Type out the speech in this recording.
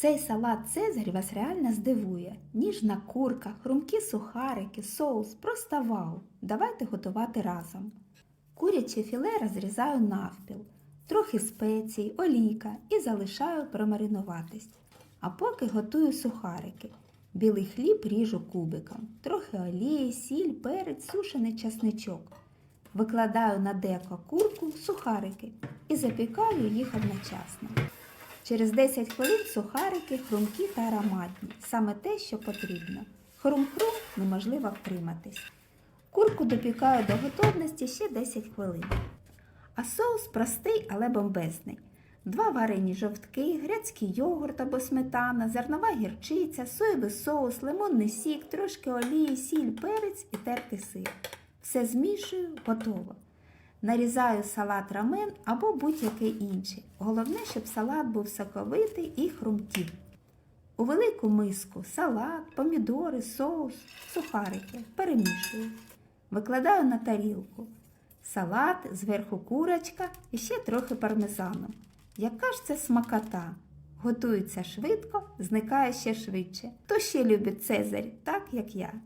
Цей салат Цезарь вас реально здивує. Ніжна курка, хрумкі сухарики, соус, просто вау. Давайте готувати разом. Куряче філе розрізаю навпіл, трохи спецій, олійка і залишаю промаринуватись. А поки готую сухарики. Білий хліб ріжу кубиком, трохи олії, сіль, перець, сушений часничок. Викладаю на деко курку, сухарики і запікаю їх одночасно. Через 10 хвилин сухарики хрумкі та ароматні, саме те, що потрібно. Хрум-хрум неможливо втриматись. Курку допікаю до готовності ще 10 хвилин. А соус простий, але бомбезний. Два варені жовтки, грецький йогурт або сметана, зернова гірчиця, соєвий соус, лимонний сік, трошки олії, сіль, перець і тертий сир. Все змішую, готово. Нарізаю салат рамен або будь-який інший. Головне, щоб салат був соковитий і хрумтів. У велику миску салат, помідори, соус, сухарики перемішую. Викладаю на тарілку. Салат, зверху курочка і ще трохи пармезану. Яка ж це смакота? Готується швидко, зникає ще швидше. Хто ще любить Цезарь, так як я?